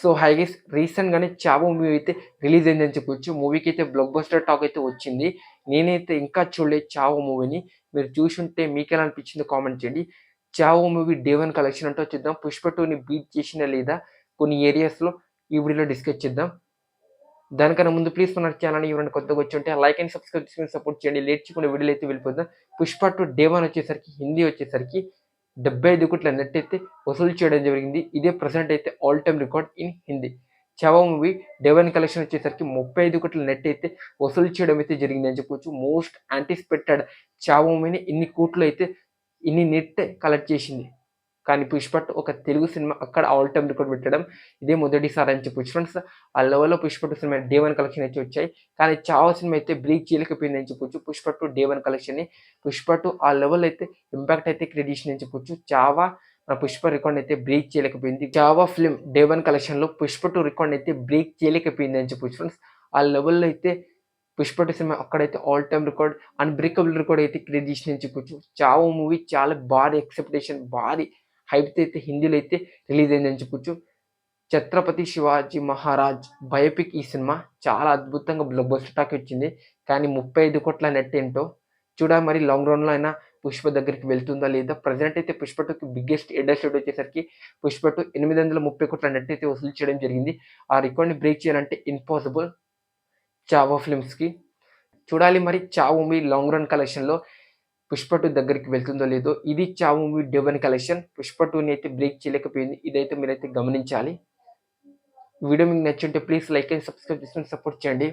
So హైగేస్ రీసెంట్గానే చావో movie అయితే రిలీజ్ అయిందని చెప్పొచ్చు. మూవీకి అయితే బ్లాక్ బస్టర్ టాక్ అయితే వచ్చింది. నేనైతే ఇంకా చూడలేదు చావో మూవీని. మీరు చూసుంటే మీకు ఎలా అనిపించిందో కామెంట్ చేయండి. చావో మూవీ డే వన్ కలెక్షన్ అంటే చూద్దాం పుష్ప టూని బీట్ చేసిన లేదా కొన్ని ఏరియాస్లో ఈ వీడియోలో డిస్కస్ చేద్దాం. దానికన్నా ముందు ప్లీజ్ మన ఛానల్ ఎవరైనా కొత్తగా వచ్చి ఉంటే లైక్ అండ్ సబ్స్క్రైబ్ చేసుకుని సపోర్ట్ చేయండి. లేట్ చేయకుండా వీడియోలు అయితే వెళ్ళిపోద్దాం పుష్ప టూ డే వన్ వచ్చేసరికి హిందీ వచ్చేసరికి డెబ్బై ఐదు కోట్ల నెట్ వసూలు చేయడం జరిగింది. ఇదే ప్రజెంట్ అయితే all time record in Hindi Chhaava movie day one collection వచ్చేసరికి ముప్పై ఐదు కోట్ల నెట్ అయితే వసూలు చేయడం అయితే జరిగింది అని చెప్పొచ్చు. మోస్ట్ యాంటిసిపేటెడ్ చావా మూవీని ఇన్ని కోట్లు అయితే ఇన్ని నెట్ కలెక్ట్ చేసింది. కానీ పుష్ప ఒక తెలుగు సినిమా అక్కడ ఆల్ టైమ్ రికార్డ్ పెట్టడం ఇదే మొదటిసారి అని చెప్పొచ్చు. ఫ్రెండ్స్ ఆ లెవెల్లో పుష్పట్ సినిమా డే వన్ కలెక్షన్ అయితే వచ్చాయి. కానీ చావా సినిమా అయితే బ్రేక్ చేయలేకపోయింది అని చెప్పొచ్చు. పుష్ప టూ డే వన్ కలెక్షన్ని పుష్ప టూ ఆ లెవెల్ అయితే ఇంపాక్ట్ అయితే క్రియేట్ చేసింది అని చెప్పొచ్చు. చావా మన పుష్ప రికార్డ్ అయితే బ్రేక్ చేయలేకపోయింది. చావా ఫిల్మ్ డే వన్ కలెక్షన్లో పుష్ప టూ రికార్డ్ అయితే బ్రేక్ చేయలేకపోయింది అని చెప్పొచ్చు. ఫ్రెండ్స్ ఆ లెవెల్లో అయితే పుష్ప టూ సినిమా అక్కడైతే all time record unbreakable record అయితే క్రియేట్ చేసింది అని చెప్పొచ్చు. చావో మూవీ చాలా భారీ ఎక్సెప్టేషన్ భారీ హైప్తో అయితే హిందీలో అయితే రిలీజ్ అయిందని చెప్పొచ్చు. ఛత్రపతి శివాజీ మహారాజ్ బయోపిక్ ఈ సినిమా చాలా అద్భుతంగా బ్లబ్ స్టాక్ వచ్చింది కానీ ముప్పై ఐదు కోట్ల నెట్ ఏంటో? చూడ మరి లాంగ్ రన్లో అయినా పుష్ప దగ్గరికి వెళ్తుందా లేదా? ప్రజెంట్ అయితే పుష్ప టూకి బిగ్గెస్ట్ ఇండస్ట్రీ వచ్చేసరికి పుష్ప టూ ఎనిమిది వందల ముప్పై కోట్ల నెట్ అయితే వసూలు చేయడం జరిగింది. ఆ రికార్డ్ని బ్రేక్ చేయాలంటే ఇంపాసిబుల్ చావో ఫిల్మ్స్కి చూడాలి మరి చావో మీ లాంగ్ రన్ కలెక్షన్లో పుష్ప టూ దగ్గరికి వెళ్తుందో లేదో ఇది చావు మూవీ డెవెన్ కలెక్షన్. పుష్ప టూని అయితే బ్రేక్ చేయలేకపోయింది. ఇదైతే మీరైతే గమనించాలి. వీడియో మీకు నచ్చుంటే ప్లీజ్ లైక్ అండ్ సబ్స్క్రైబ్ చేసుకుని సపోర్ట్ చేయండి.